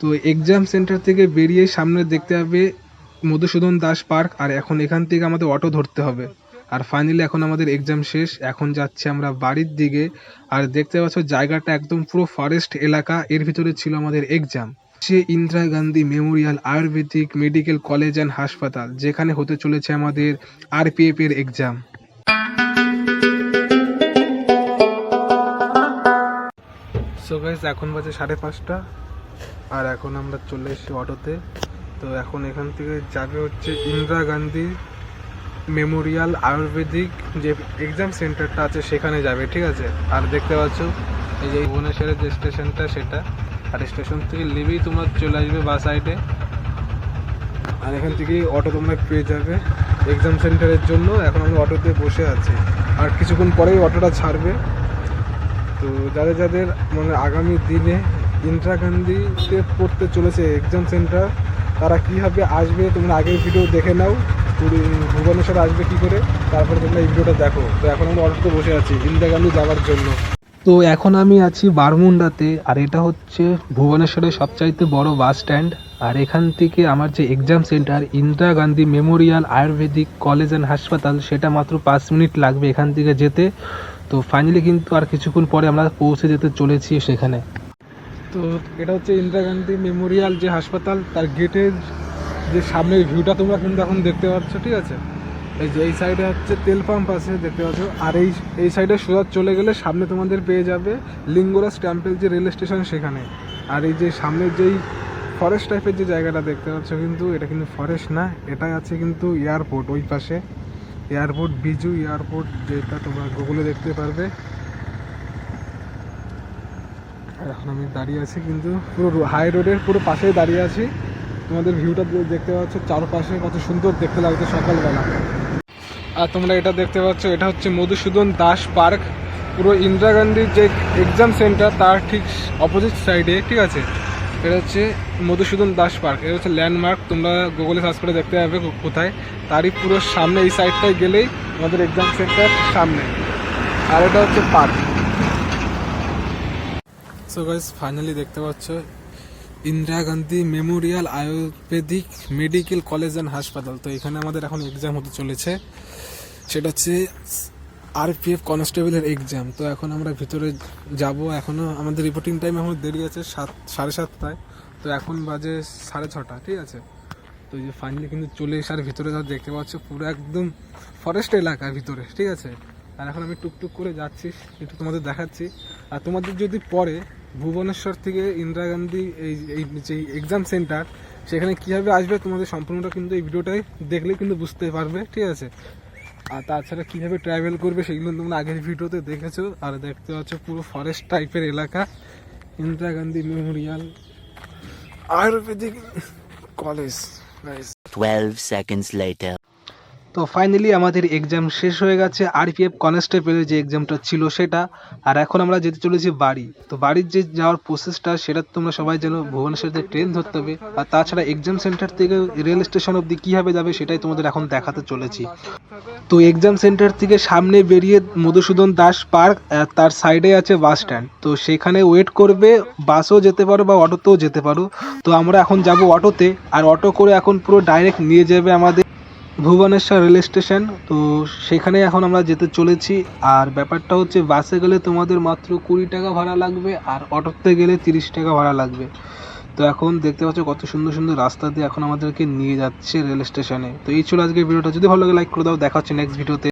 তো exam centre থেকে বেরিয়ে সামনে দেখতে হবে মধুসূদন দাস পার্ক আর এখন এখান থেকে আমাদের অটো ধরতে হবে। আর ফাইনালি এখন আমাদের এক্সাম শেষ, এখন যাচ্ছি আমরা বাড়ির দিকে। আর দেখতে পাচ্ছ জায়গাটা একদম পুরো ফরেস্ট এলাকা, এর ভিতরে ছিল আমাদের exam say Indira Gandhi memorial Ayurvedic medical college and হাসপাতাল, যেখানে হতে চলেছে আমাদের আরপিএফ এর এক্সাম সো গাইস এখন বাজে সাড়ে পাঁচটা। আর এখন আমরা চলে এসেছি অটোতে। তো এখন এখান থেকে যাবে হচ্ছে ইন্দিরা গান্ধী মেমোরিয়াল আয়ুর্বেদিক যে এক্সাম সেন্টারটা আছে, সেখানে যাবে, ঠিক আছে? আর দেখতে পাচ্ছ, এই যে ভুবনেশ্বরের যে স্টেশনটা, সেটা। আর স্টেশন থেকে নেবেই তোমরা চলে আসবে বাস সাইডে আর এখান থেকে অটো তোমরা পেয়ে যাবে এক্সাম সেন্টারের জন্য। এখন আমরা অটোতে বসে আছি। আর কিছুক্ষণ পরেই অটোটা ছাড়বে। তো যাদের যাদের মানে আগামী দিনে ইন্দিরা গান্ধীতে পড়তে চলেছে এক্সাম সেন্টার তারা কীভাবে আসবে তোমরা আগের ভিডিও দেখে নাও। ভুবনেশ্বর আসবে কি করে? তারপরে তোমরা এই ভিডিওটা দেখো। তো এখন আমরা অটোতে বসে আছি ইন্দিরা গান্ধী যাওয়ার জন্য। তো এখন আমি আছি বারমুন্ডাতে, আর এটা হচ্ছে ভুবনেশ্বরের সবচাইতে বড় বাস স্ট্যান্ড আর এখান থেকে আমার যে exam centre Indira Gandhi memorial Ayurvedic college and হাসপাতাল, সেটা মাত্র পাঁচ মিনিট লাগবে এখান থেকে যেতে। তো ফাইনালি কিন্তু আর কিছুক্ষণ পরে আমরা পৌঁছে যেতে চলেছি সেখানে। তো এটা হচ্ছে ইন্দিরা গান্ধী মেমোরিয়াল যে হাসপাতাল, তার গেটের যে সামনের ভিউটা তোমরা কিন্তু এখন দেখতে পাচ্ছ, ঠিক আছে? এই যে এই সাইডে হচ্ছে তেল পাম্প আছে, দেখতে পাচ্ছ? আর এই এই সাইডে সোজা চলে গেলে সামনে তোমাদের পেয়ে যাবে লিঙ্গরাজ টেম্পেল যে রেল স্টেশন সেখানে। আর এই যে সামনের যেই ফরেস্ট টাইপের যে জায়গাটা দেখতে পাচ্ছ কিন্তু, এটা কিন্তু ফরেস্ট না, এটাই আছে কিন্তু এয়ারপোর্ট ওই পাশে। এয়ারপোর্ট বিজু এয়ারপোর্ট যেটা তোমরা গুগলে দেখতে পারবে। আর এখন আমি দাঁড়িয়ে আছি কিন্তু পুরো হাই রোডের পুরো পাশেই দাঁড়িয়ে আছি। তোমাদের ভিউটা দেখতে পাচ্ছ, চারপাশে কত সুন্দর দেখতে লাগছে সকালবেলা। আর তোমরা এটা দেখতে পাচ্ছ, এটা হচ্ছে মধুসূদন দাস পার্ক। পুরো ইন্দিরা গান্ধীর যে এক্সাম সেন্টার তার ঠিক অপোজিট সাইডে ঠিক আছে? এটা হচ্ছে মধুসূদন দাস পার্ক। এটা হচ্ছে ল্যান্ডমার্ক তোমরা গুগলে সার্চ করে দেখতে পাবে কোথায়। তারই পুরো সামনে, এই সাইডটায় গেলেই আমাদের এক্সাম সেন্টার সামনে। আর এটা হচ্ছে পার্ক সো গাইস ফাইনালি দেখতে পাচ্ছ, Indira Gandhi memorial Ayurvedic medical college and হাসপাতাল। তো এখানে আমাদের এখন এক্সাম হতে চলেছে। সেটা হচ্ছে আরপিএফ কনস্টেবলের এক্সাম তো এখন আমরা ভিতরে যাব। এখনও আমাদের রিপোর্টিং টাইম এখন দেরি আছে সাত, সাড়ে সাতটায়। তো এখন বাজে সাড়ে ছটা, ঠিক আছে? তো এই যে ফাইনালি কিন্তু চলে এসার ভিতরে যা দেখতে পাচ্ছ, পুরো একদম ফরেস্ট এলাকার ভিতরে, ঠিক আছে? আর এখন আমি টুকটুক করে যাচ্ছি, একটু তোমাদের দেখাচ্ছি। আর তোমাদের যদি পরে ভুবনেশ্বর থেকে ইন্দিরা গান্ধী এই এই যে এক্সাম সেন্টার সেখানে কীভাবে আসবে তোমাদের সম্পূর্ণটা কিন্তু এই ভিডিওটাই দেখলে কিন্তু বুঝতে পারবে, ঠিক আছে আর তাছাড়া কীভাবে ট্রাভেল করবে সেগুলো তোমরা আগের ভিডিওতে দেখেছ, আর দেখতে পাচ্ছ পুরো ফরেস্ট টাইপের এলাকা, Indira Gandhi memorial Ayurvedic college 12 seconds later. তো ফাইনালি আমাদের এক্সাম শেষ হয়ে গেছে। আরপিএফ কনস্টেবলের যে এক্সামটা ছিল সেটা। আর এখন আমরা যেতে চলেছি বাড়ি। তো বাড়ির যে যাওয়ার প্রসেসটা সেটা তোমরা সবাই জানো ভুবনেশ্বর থেকে ট্রেন ধরতে হবে। আর তাছাড়া এক্সাম সেন্টার থেকে রেল স্টেশন অবধি কীভাবে যাবে, সেটাই তোমাদের এখন দেখাতে চলেছি। তো এক্সাম সেন্টার থেকে সামনে বেরিয়ে মধুসূদন দাস পার্ক তার সাইডে আছে বাস স্ট্যান্ড তো সেখানে ওয়েট করবে বাসও যেতে পারো বা অটোতেও যেতে পারো। তো আমরা এখন যাব অটোতে আর অটো করে এখন পুরো ডাইরেক্ট নিয়ে যাবে আমাদের ভুবনেশ্বর রেল স্টেশন। তো সেখানে এখন আমরা যেতে চলেছি। আর ব্যাপারটা হচ্ছে, বাসে গেলে তোমাদের মাত্র কুড়ি টাকা ভাড়া লাগবে আর অটোতে গেলে তিরিশ টাকা ভাড়া লাগবে। তো এখন দেখতে পাচ্ছ কত সুন্দর সুন্দর রাস্তা দিয়ে এখন আমাদেরকে নিয়ে যাচ্ছে রেল স্টেশনে। তো এই ছিল আজকের ভিডিওটা। যদি ভালো লাগে, লাইক করে দাও। দেখা হচ্ছে নেক্সট ভিডিওতে